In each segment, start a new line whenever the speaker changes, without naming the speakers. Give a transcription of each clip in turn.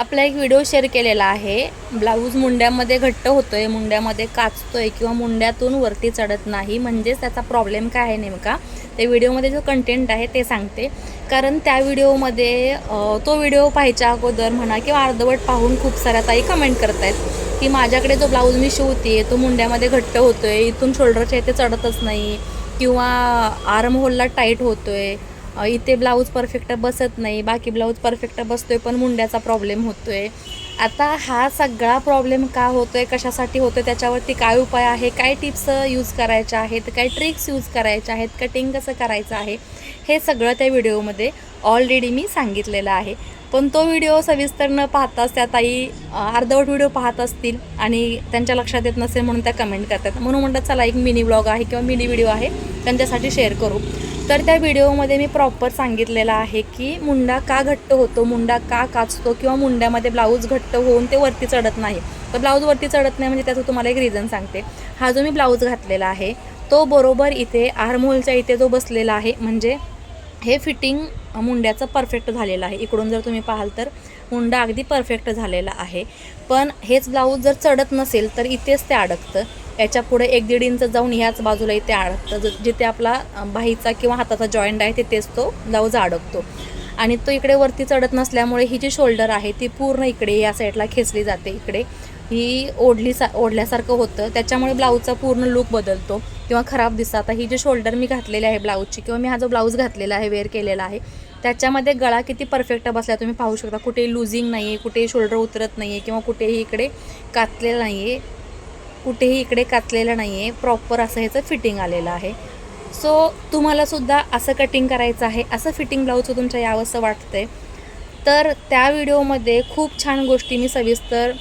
आपला एक video share केलेला आहे. ब्लाऊज मुंड्यामध्ये घट्ट होतोय मुंड्यामध्ये काचतोय किंवा मुंड्यातून वरती चढत नाही. म्हणजेच त्याचा प्रॉब्लेम काय आहे नेमका? ते व्हिडिओमध्ये जो कंटेंट आहे ते सांगते. कारण त्या व्हिडिओमध्ये तो व्हिडिओ पाहायच्या अगोदर म्हणा किंवा अर्धवट पाहून खूप साऱ्या ताई कमेंट करत आहेत की माझ्याकडे जो ब्लाऊज मी शिवते तो मुंड्यामध्ये घट्ट होतोय इथून शोल्डरच्या इथे चढतच नाही किंवा आर्म होलला टाईट होतोय. आहे इथे ब्लाऊज परफेक्ट बसत नाही बाकी ब्लाऊज परफेक्ट बसतोय पण मुंड्याचा प्रॉब्लेम होतोय. आता हा सगळा प्रॉब्लेम का होतोय कशासाठी होतोय त्याच्यावरती काय उपाय आहे काय टिप्स यूज करायच्या आहेत काय ट्रिक्स यूज करायच्या आहेत कटिंग कसं करायचं आहे हे सगळं त्या व्हिडिओमध्ये ऑलरेडी मी सांगितलेलं आहे. पण तो व्हिडिओ सविस्तर न पाहताच त्या ताई अर्धवट व्हिडिओ पाहत असतील आणि त्यांच्या लक्षात येत नसेल म्हणून त्या कमेंट करतात. म्हणून म्हणतात चला एक मिनी ब्लॉग आहे किंवा मिनी व्हिडिओ आहे त्यांच्यासाठी शेअर करू. तर त्या व्हिडिओमध्ये मी प्रॉपर सांगितलेलं आहे की मुंडा का घट्ट होतो मुंडा का काचतो किंवा मुंड्यामध्ये ब्लाऊज घट्ट होऊन ते वरती चढत नाही. तर ब्लाऊज वरती चढत नाही म्हणजे त्याचं तुम्हाला एक रिझन सांगते. हा जो मी ब्लाऊज घातलेला आहे तो बरोबर इथे आरमोलच्या इथे जो बसलेला आहे म्हणजे हे फिटिंग मुंड्याचं परफेक्ट झालेलं आहे. इकडून जर तुम्ही पाहाल तर मुंडा अगदी परफेक्ट झालेला आहे. पण हेच ब्लाऊज जर चढत नसेल तर इथेच ते अडकतं. याच्यापुढे एक दीड इंच जाऊन ह्याच बाजूला इथे अडकतं जिथे आपला बाहीचा किंवा हाताचा जॉईंट आहे तिथेच तो ब्लाऊज अडकतो. आणि तो इकडे वरती चढत नसल्यामुळे ही जी शोल्डर आहे ती पूर्ण इकडे या साईडला खेचली जाते इकडे. ही ओढली सा ओढल्यासारखं होतं. त्याच्यामुळे ब्लाऊजचा पूर्ण लुक बदलतो किंवा खराब दिसतात आता ही जी शोल्डर मी घातलेली आहे ब्लाऊजची किंवा मी हा जो ब्लाऊज घातलेला आहे वेअर केलेला आहे त्याच्यामध्ये गळा किती परफेक्ट बसला तुम्ही पाहू शकता. कुठेही लुझिंग नाही आहे कुठेही शोल्डर उतरत नाही आहे किंवा कुठेही इकडे कातलेलं नाही आहे कुठेही इकडे कातलेलं नाही आहे प्रॉपर असं ह्याचं फिटिंग आलेलं आहे. सो तुम्हालासुद्धा असं कटिंग करायचं आहे असं फिटिंग ब्लाऊजचं तुमच्या यावंसं वाटतंय. तर त्या व्हिडिओमध्ये खूप छान गोष्टी मी सविस्तर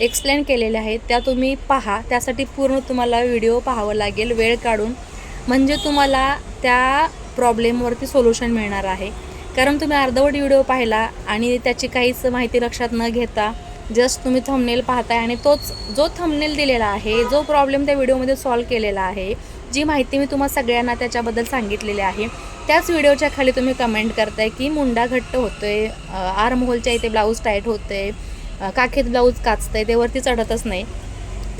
एक्सप्लेन केलेल्या आहेत. त्या तुम्ही पहा. त्यासाठी पूर्ण तुम्हाला व्हिडिओ पाहावं लागेल वेळ काढून. म्हणजे तुम्हाला त्या प्रॉब्लेमवरती सोल्युशन मिळणार आहे. कारण तुम्ही अर्धवट व्हिडिओ पाहिला आणि त्याची काहीच माहिती लक्षात न घेता जस्ट तुम्ही थंबनेल पाहताय आणि तोच जो थंबनेल दिलेला आहे जो प्रॉब्लेम त्या व्हिडिओमध्ये सॉल्व केलेला आहे जी माहिती मी तुम्हाला सगळ्यांना त्याच्याबद्दल सांगितलेली आहे त्याच व्हिडिओच्या खाली तुम्ही कमेंट करताय की मुंडा घट्ट होतोय आरमहोलच्या इथे ब्लाऊज टाईट होतंय काखेत ब्लाऊज काचतंय ते वरती चढतच नाही.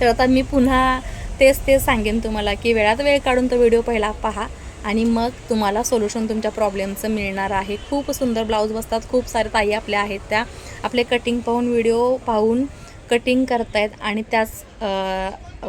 तर आता मी पुन्हा तेच तेच सांगेन तुम्हाला की वेळात वेळ काढून तो व्हिडिओ पहिला पहा. आणि मग तुम्हाला सोल्युशन तुमच्या प्रॉब्लेमचं मिळणार आहे. खूप सुंदर ब्लाऊज बसतात खूप सारे ताई आपल्या आहेत त्या. आपले कटिंग पाहून व्हिडिओ पाहून कटिंग करतायत आणि त्याच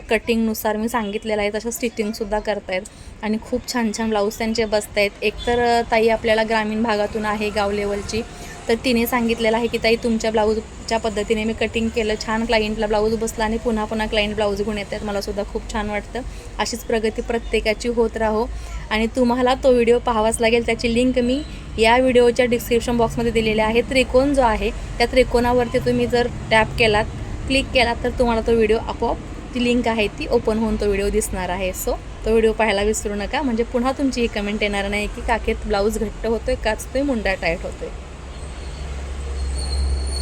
कटिंगनुसार मी सांगितलेलं आहे तसं स्टिचिंगसुद्धा करतायत. आणि खूप छान छान ब्लाऊज त्यांचे बसत आहेत एकतर ताई आपल्याला ग्रामीण भागातून आहे गाव लेवलची तर तिने सांगितलेलं आहे की ताई तुमच्या ब्लाऊजच्या पद्धतीने मी कटिंग केलं छान क्लायंटला ब्लाऊज बसला आणि पुन्हा पुन्हा क्लायंट ब्लाऊज घेऊन येतात. मलासुद्धा खूप छान वाटतं. अशीच प्रगती प्रत्येकाची होत राहो. आणि तुम्हाला तो व्हिडिओ पाहावाच लागेल. त्याची लिंक मी या व्हिडिओच्या डिस्क्रिप्शन बॉक्समध्ये दिलेली आहे. त्रिकोण जो आहे त्या त्रिकोणावरती तुम्ही जर टॅप केलात क्लिक केलात तर तुम्हाला तो व्हिडिओ आपोआप ती लिंक आहे ती ओपन होऊन तो व्हिडिओ दिसणार आहे. सो तो व्हिडिओ पाहायला विसरू नका. म्हणजे पुन्हा तुमची ही कमेंट येणार नाही की काकेत ब्लाऊज घट्ट होतोय काचतोय मुंडा टाईट होतोय.